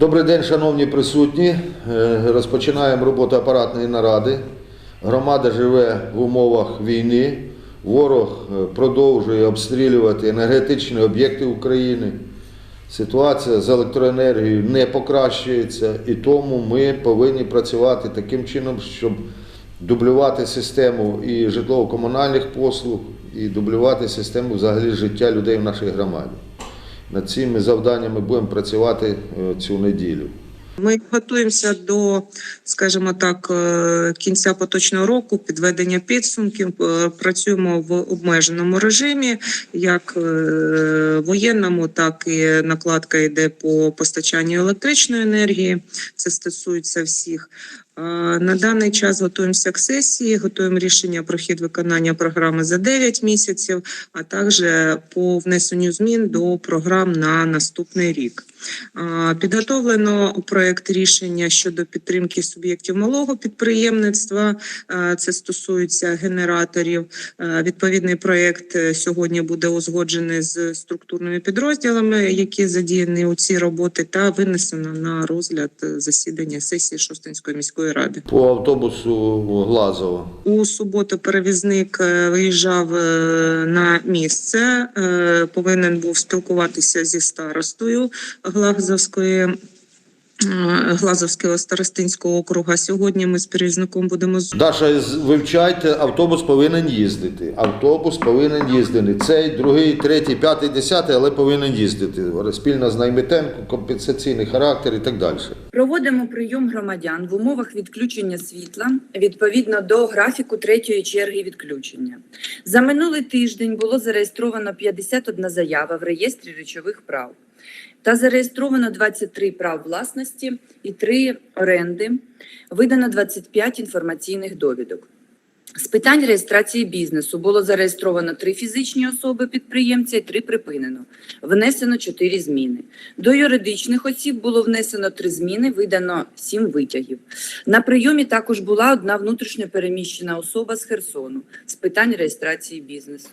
Добрий день, шановні присутні. Е, Розпочинаємо роботу апаратної наради. Громада живе в умовах війни. Ворог е, продовжує обстрілювати енергетичні об'єкти України. Ситуація з електроенергією не покращується, і тому ми повинні працювати таким чином, щоб дублювати систему і житлово-комунальних послуг, і дублювати систему взагалі життя людей в нашій громаді. Над цими завданнями будемо працювати е, цю неділю. Ми готуємося до, скажімо так, е, кінця поточного року, підведення підсумків. Е, Працюємо в обмеженому режимі, як воєнному, так і накладка йде по постачанню електричної енергії. Це стосується всіх. Е, На даний час готуємося к сесії, готуємо рішення про хід виконання програми за 9 місяців, а також по внесенню змін до програм на наступний рік. Підготовлено проект рішення щодо підтримки суб'єктів малого підприємництва. Це стосується генераторів. Відповідний проект е, сьогодні буде узгоджений з структурними підрозділами, які задіяні у цій роботи, та винесено на розгляд е, засідання сесії Шостинської міської ради. По автобусу Глазово. У суботу перевізник е, виїжджав на місце, повинен був спілкуватися зі старостою Глазовської. Глазовського старостинського округа. Сьогодні ми з перевізником будемо з- Даша, вивчайте, автобус повинен їздити. Автобус повинен їздити. Цей, другий, третій, п'ятий, десятий, але повинен їздити. Спільно з наймитенком, компенсаційний характер і так далі. Проводимо прийом громадян в умовах відключення світла відповідно до графіку третьої черги відключення. За минулий тиждень було зареєстровано 51 заява в реєстрі речових прав та зареєстровано 23 прав власності і 3 оренди. Видано 25 інформаційних довідок. З питань реєстрації бізнесу було зареєстровано три фізичні особи підприємця і три припинено. Внесено чотири зміни. До юридичних осіб було внесено три зміни, видано сім витягів. На прийомі також була одна внутрішньо переміщена особа з Херсону з питань реєстрації бізнесу.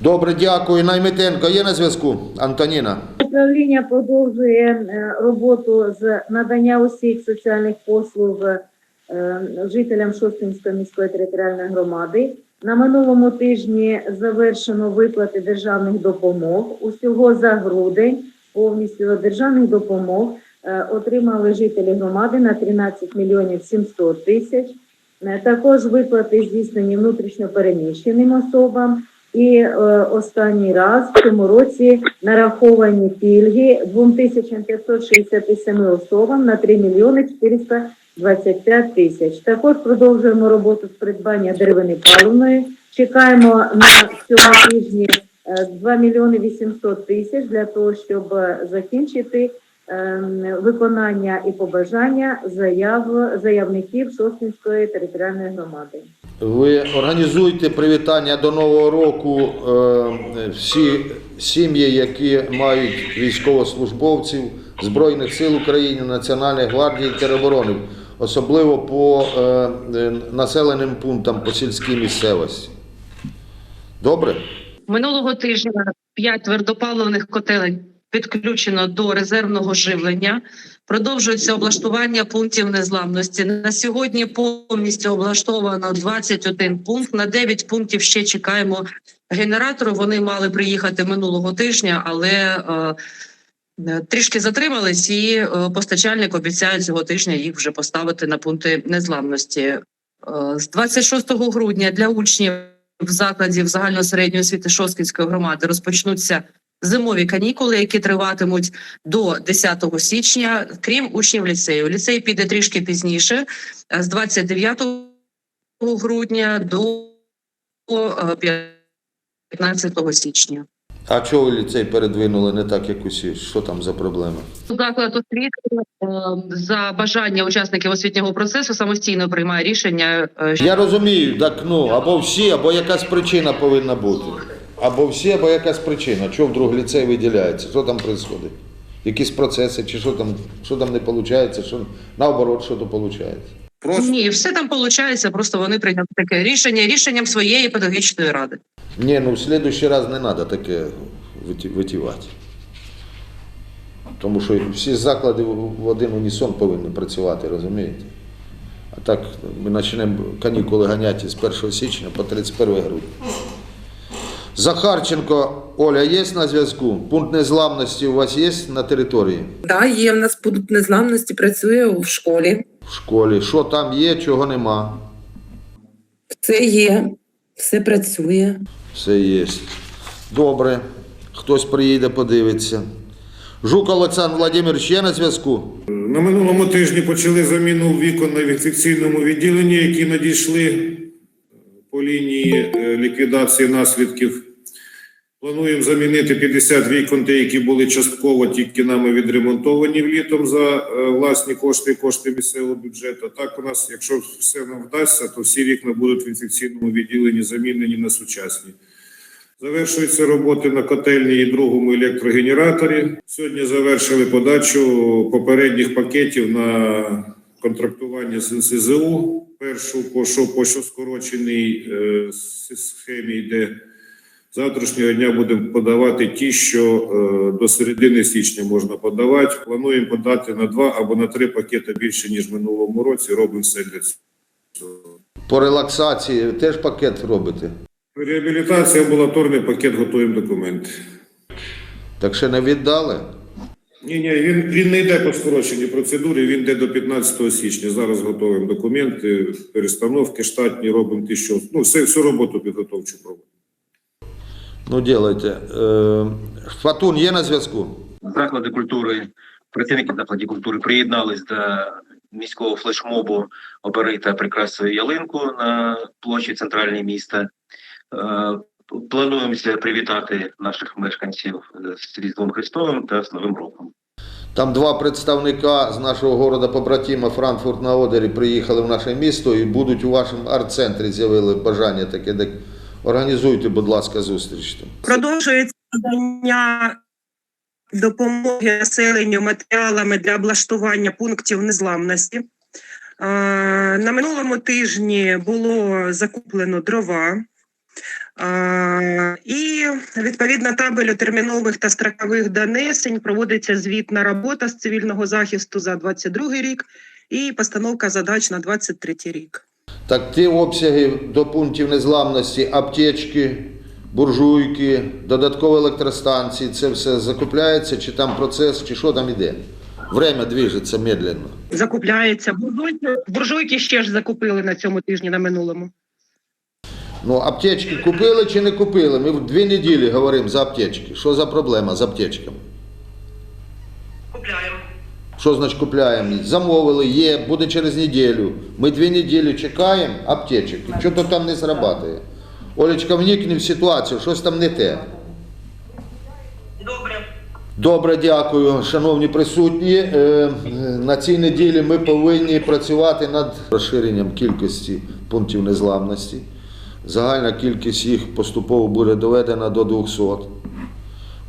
Добре, дякую. Наймитенко є на зв'язку? Антоніна. Управління продовжує е, роботу з надання усіх соціальних послуг е, жителям Шостинської міської територіальної громади. На минулому тижні завершено виплати державних допомог. Усього за грудень повністю державних допомог е, отримали жителі громади на 13 мільйонів 700 тисяч. Також виплати здійснені внутрішньо переміщеним особам. І е, останній раз в цьому році нараховані пільги 2567 особам на 3 мільйони 425 тисяч. Також продовжуємо роботу з придбання деревини паливної. Чекаємо на цьому тижні е, 2 мільйони 800 тисяч для того, щоб е, закінчити ем, виконання і побажання заяв заявників Шостинської територіальної громади. Ви організуйте привітання до Нового року е, всі сім'ї, які мають військовослужбовців Збройних сил України, Національної гвардії тероборони, особливо по е, е, населеним пунктам по сільській місцевості. Добре? Минулого тижня 5 твердопаливних котелень підключено до резервного живлення. Продовжується облаштування пунктів незламності. На сьогодні повністю облаштовано 21 пункт. На 9 пунктів ще чекаємо генератору. Вони мали приїхати минулого тижня, але е, трішки затримались, і е, постачальник обіцяє цього тижня їх вже поставити на пункти незламності. Е, з 26 грудня для учнів закладів загальної середньої освіти Шосткінської громади розпочнуться зимові канікули, які триватимуть до 10 січня, крім учнів ліцею. Ліцей піде трішки пізніше, е, з 29 грудня до е, 15 січня. А чого ліцей передвинули не так, як усі? Що там за проблеми? Заклад освіти е, за бажання учасників освітнього процесу самостійно приймає рішення. е, Я розумію, так ну або всі, або якась причина повинна бути. Або всі, або якась причина. Чого вдруг ліцей виділяється? Що там відбувається? Якісь процеси, чи що там, що там не виходить, що наоборот, що то виходить. Просто Ні, все там виходить, просто вони прийняли таке рішення рішенням своєї педагогічної ради. ні, ну в следующий раз не треба таке витівати. Тому що всі заклади в в один унісон повинні працювати, розумієте? А так ми почнемо канікули ганяти з 1 січня по 31 грудня. Захарченко Оля є на зв'язку? Пункт незламності у вас є на території? Да, є в нас пункт незламності, працює в школі. В школі. Що там є, чого нема? Все є, все працює. Все є. Добре. Хтось приїде, подивиться. Жук Олександр Владимирович є на зв'язку? На минулому тижні почали заміну вікон на інфекційному відділенні, які надійшли по лінії е, ліквідації наслідків. Плануємо замінити 50 вікон, ті, які були частково тільки нами відремонтовані влітом за е, власні кошти, і кошти місцевого бюджету. Так у нас, якщо все нам вдасться, то всі вікна будуть в інфекційному відділенні замінені на сучасні. Завершуються роботи на котельні і другому електрогенераторі. Сьогодні завершили подачу попередніх пакетів на контрактування з НСЗУ. Першу по що, по що скороченій е, схемі йде. Завтрашнього дня будемо подавати ті, що е, до середини січня можна подавати. Плануємо подати на два або на три пакети більше, ніж в минулому році. Робимо все для цього. По релаксації теж пакет робите? Реабілітація, амбулаторний пакет, готуємо документи. Так ще не віддали? Ні, ні, він, він не йде по скороченій процедурі, він йде до 15 січня. Зараз готуємо документи, перестановки штатні, робимо ті, що ну, все, всю роботу підготовчу робимо. Ну, делайте. Е, Фатун є на зв'язку? заклади культури, працівники закладів культури приєднались до міського флешмобу «Обери та прикрасуй ялинку на площі центральної міста. Плануємося привітати наших мешканців з Різдвом Христовим та з Новим роком. Там два представника з нашого города побратима Франкфурт на Одері приїхали в наше місто і будуть у вашому арт-центрі з'явили бажання таке. Так Організуйте, будь ласка, зустріч там. Продовжується надання допомоги населенню матеріалами для облаштування пунктів незламності. Е, На минулому тижні було закуплено дрова. І відповідно табелю термінових та строкових донесень проводиться звітна робота з цивільного захисту за 22 рік і постановка задач на 23 рік. Так ті обсяги до пунктів незламності, аптечки, буржуйки, додаткові електростанції, це все закупляється, чи там процес, чи що там іде? Время движеться медленно. Закупляється буржуйки. Буржуйки ще ж закупили на цьому тижні на минулому. Ну, аптечки купили чи не купили? Ми в дві неділі говоримо за аптечки. Що за проблема з аптечками? Купляємо. Що значить купляємо? Замовили, є, буде через неділю. Ми дві неділі чекаємо аптечок. Що то там не зрабатує. Олечка, вникни в ситуацію, щось там не те. Добре. Добре, дякую, шановні присутні. Е, е, На цій неділі ми повинні працювати над розширенням кількості пунктів незламності. Загальна кількість їх поступово буде доведена до 200.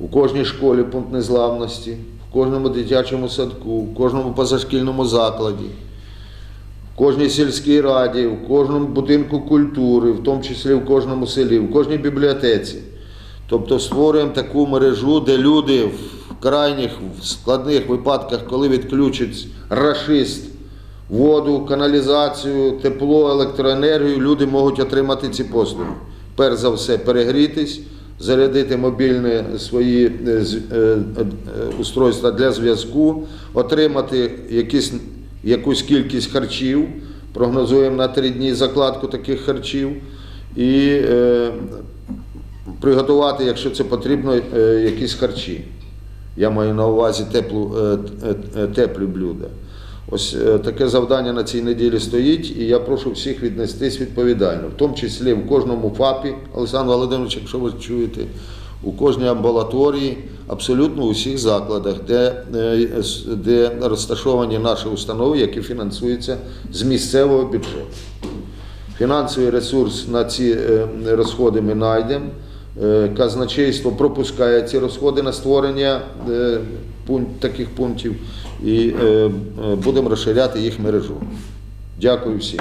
У кожній школі пункт незламності, в кожному дитячому садку, в кожному позашкільному закладі, в кожній сільській раді, в кожному будинку культури, в тому числі в кожному селі, в кожній бібліотеці. Тобто створюємо таку мережу, де люди в крайніх складних випадках, коли відключать рашист, воду, каналізацію, тепло, електроенергію, люди можуть отримати ці послуги. Перш за все, перегрітись, зарядити мобільні свої е, е, е, устройства для зв'язку, отримати якісь, якусь кількість харчів. Прогнозуємо на три дні закладку таких харчів. І е, приготувати, якщо це потрібно, е, якісь харчі. Я маю на увазі теплу, е, теплі блюда. Ось е, таке завдання на цій неділі стоїть, і я прошу всіх віднестись відповідально, в тому числі в кожному ФАПі, Олександр Володимирович, якщо ви чуєте, у кожній амбулаторії, абсолютно у всіх закладах, де, е, де розташовані наші установи, які фінансуються з місцевого бюджету. Фінансовий ресурс на ці е, розходи ми знайдемо. Казначейство пропускає ці розходи на створення таких пунктів і е, е, будемо розширяти їх мережу. Дякую всім.